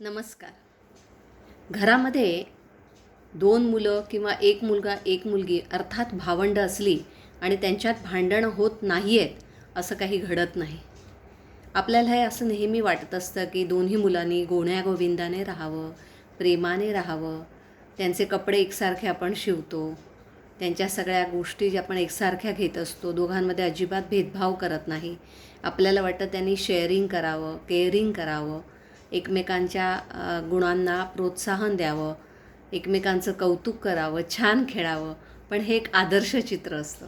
नमस्कार. घरामध्ये दोन मुलं किंवा एक मुलगा एक मुलगी अर्थात भावंड असली आणि त्यांच्यात भांडणं होत नाही आहेत असं काही घडत नाही. आपल्याला हे असं नेहमी वाटत असतं की दोन्ही मुलांनी गोण्या गोविंदाने राहावं प्रेमाने राहावं त्यांचे कपडे एकसारखे आपण शिवतो त्यांच्या सगळ्या गोष्टी ज्या आपण एकसारख्या घेत असतो दोघांमध्ये अजिबात भेदभाव करत नाही. आपल्याला वाटतं त्यांनी शेअरिंग करावं केअरिंग करावं एकमेकांच्या गुणांना प्रोत्साहन द्यावं एकमेकांचं कौतुक करावं छान खेळावं पण हे एक आदर्श चित्र असतं.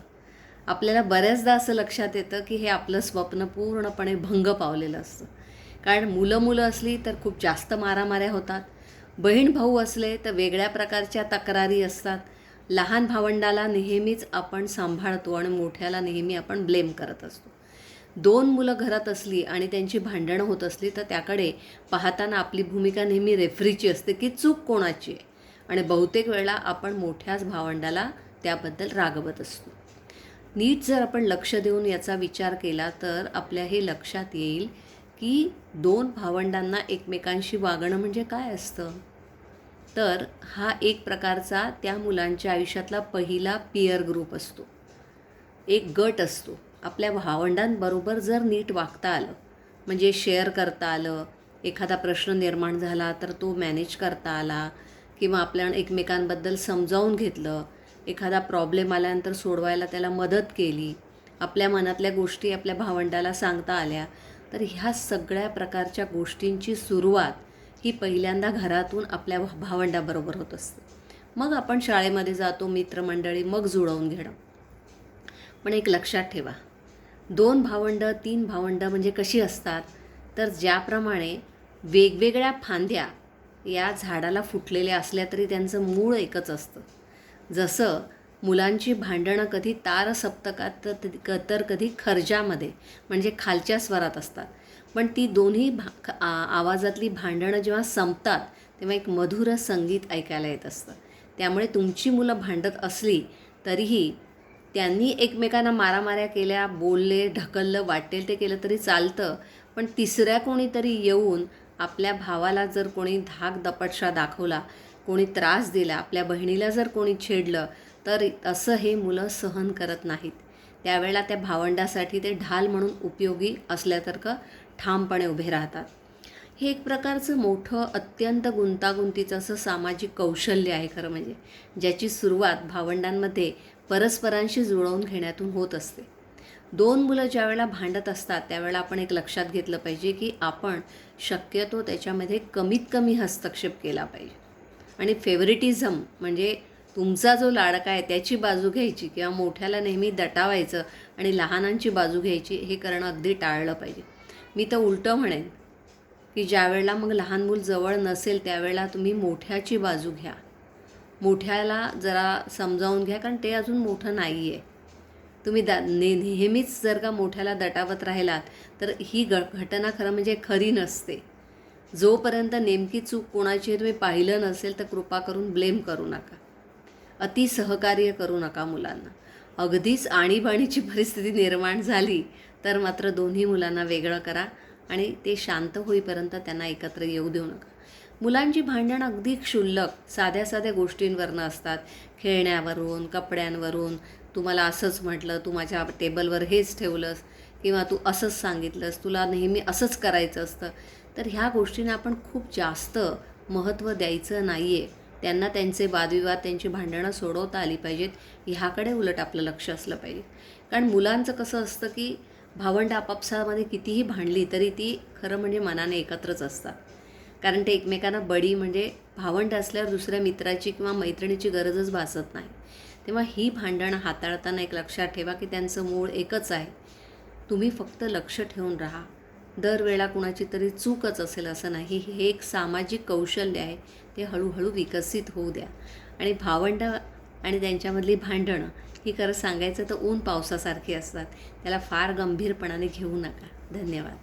आपल्याला बऱ्याचदा असं लक्षात येतं की हे आपलं स्वप्न पूर्णपणे भंग पावलेलं असतं. कारण मुलं मुलं असली तर खूप जास्त मारामाऱ्या होतात. बहीण भाऊ असले तर वेगळ्या प्रकारच्या तक्रारी असतात. लहान भावंडाला नेहमीच आपण सांभाळतो आणि मोठ्याला नेहमी आपण ब्लेम करत असतो. दोन मुलं घरात असली आणि त्यांची भांडणं होत असली तर त्याकडे पाहताना आपली भूमिका नेहमी रेफरीची असते की चूक कोणाची आहे? आणि बहुतेक वेळा आपण मोठ्याच भावंडाला त्याबद्दल रागवत असतो. नीट जर आपण लक्ष देऊन याचा विचार केला तर आपल्या हे लक्षात येईल की दोन भावंडांना एकमेकांशी वागणं म्हणजे काय असतं? तर हा एक प्रकारचा त्या मुलांच्या आयुष्यातला पहिला पियर ग्रुप असतो. एक गट असतो. आपल्या भावंडांबरोबर जर नीट वागता आलं म्हणजे शेअर करता आलं एखादा प्रश्न निर्माण झाला तर तो मॅनेज करता आला किंवा आपल्या एकमेकांबद्दल समजावून घेतलं एखादा प्रॉब्लेम आल्यानंतर सोडवायला त्याला मदत केली आपल्या मनातल्या गोष्टी आपल्या भावंडाला सांगता आल्या तर ह्या सगळ्या प्रकारच्या गोष्टींची सुरुवात ही पहिल्यांदा घरातून आपल्या भावंडाबरोबर होत असते. मग आपण शाळेमध्ये जातो मित्रमंडळी मग जुळवून घेणं. पण एक लक्षात ठेवा दोन भावंडं तीन भावंडं म्हणजे कशी असतात? तर ज्याप्रमाणे वेगवेगळ्या फांद्या या झाडाला फुटलेल्या असल्या तरी त्यांचं मूळ एकच असतं. जसं मुलांची भांडणं कधी तार सप्तकात तर क- तर कधी खर्जामध्ये म्हणजे खालच्या स्वरात असतात. पण ती दोन्ही भा आ- आवाजातली भांडणं जेव्हा संपतात तेव्हा एक मधुर संगीत ऐकायला येत असतं. त्यामुळे तुमची मुलं भांडत असली तरीही त्यांनी एकमेकांना मारामाऱ्या केल्या बोलले ढकललं वाटेल ते केलं तरी चालतं. पण तिसऱ्या कोणीतरी येऊन आपल्या भावाला जर कोणी धाक दपटशा दाखवला कोणी त्रास दिला आपल्या बहिणीला जर कोणी छेडलं तर असं हे मुलं सहन करत नाहीत. त्यावेळेला त्या भावंडासाठी ते ढाल म्हणून उपयोगी असल्यासारखं ठामपणे उभे राहतात. हे एक प्रकारचं मोठं अत्यंत गुंतागुंतीचं असं सामाजिक कौशल्य आहे खरं म्हणजे ज्याची सुरुवात भावंडांमध्ये परस्परांशी जुळवून घेण्यातून होत असते. दोन मुलं ज्यावेळेला भांडत असतात त्यावेळेला आपण एक लक्षात घेतलं पाहिजे की आपण शक्यतो त्याच्यामध्ये कमीत कमी हस्तक्षेप केला पाहिजे. आणि फेवरिटिझम म्हणजे तुमचा जो लाडका आहे त्याची बाजू घ्यायची किंवा मोठ्याला नेहमी दटावायचं आणि लहानांची बाजू घ्यायची हे करणं अगदी टाळलं पाहिजे. मी तर उलटं म्हणेन की ज्यावेळेला मग लहान मूल जवळ नसेल त्यावेळेला तुम्ही मोठ्याची बाजू घ्या. मोठ्याला जरा समजावून घ्या कारण ते अजून मोठं नाही आहे तुम्ही दा ने नेहमीच जर का मोठ्याला दटावत राहिलात तर ही ग घटना खरं म्हणजे खरी नसते. जोपर्यंत नेमकी चूक कोणाची तुम्ही पाहिलं नसेल तर कृपा करून ब्लेम करू नका. अति सहकार्य करू नका मुलांना. अगदीच आणीबाणीची परिस्थिती निर्माण झाली तर मात्र दोन्ही मुलांना वेगळं करा. आणि ते शांत होईपर्यंत त्यांना एकत्र येऊ देऊ नका. मुलांची भांडणं अगदी क्षुल्लक साध्या साध्या गोष्टींवरनं असतात. खेळण्यावरून कपड्यांवरून तुम्हाला असंच म्हटलं तू माझ्या टेबलवर हेच ठेवलंस किंवा तू असंच सांगितलंस तुला नेहमी असंच करायचं असतं. तर ह्या गोष्टींना आपण खूप जास्त महत्त्व द्यायचं नाही आहे त्यांना त्यांचे वादविवाद त्यांची भांडणं सोडवता आली पाहिजेत. ह्याकडे उलट आपलं लक्ष असलं पाहिजे. कारण मुलांचं कसं असतं की भावंड आपापसामध्ये कितीही भांडली तरी ती खरं म्हणजे मनाने एकत्रच असतात. कारण ते एकमेकांना बडी म्हणजे भावंड असल्यावर दुसऱ्या मित्राची किंवा मैत्रिणीची गरजच भासत नाही. तेव्हा ही भांडणं हाताळताना एक लक्षात ठेवा की त्यांचं मूळ एकच आहे. तुम्ही फक्त लक्ष ठेवून राहा. दरवेळा कुणाची तरी चूकच असेल असं नाही हे एक सामाजिक कौशल्य आहे. ते हळूहळू विकसित होऊ द्या. आणि भावंड आणि त्यांच्यामधली भांडणं ही खरं सांगायचं तर ऊन पावसासारखी असतात. त्याला फार गंभीरपणाने घेऊ नका. धन्यवाद.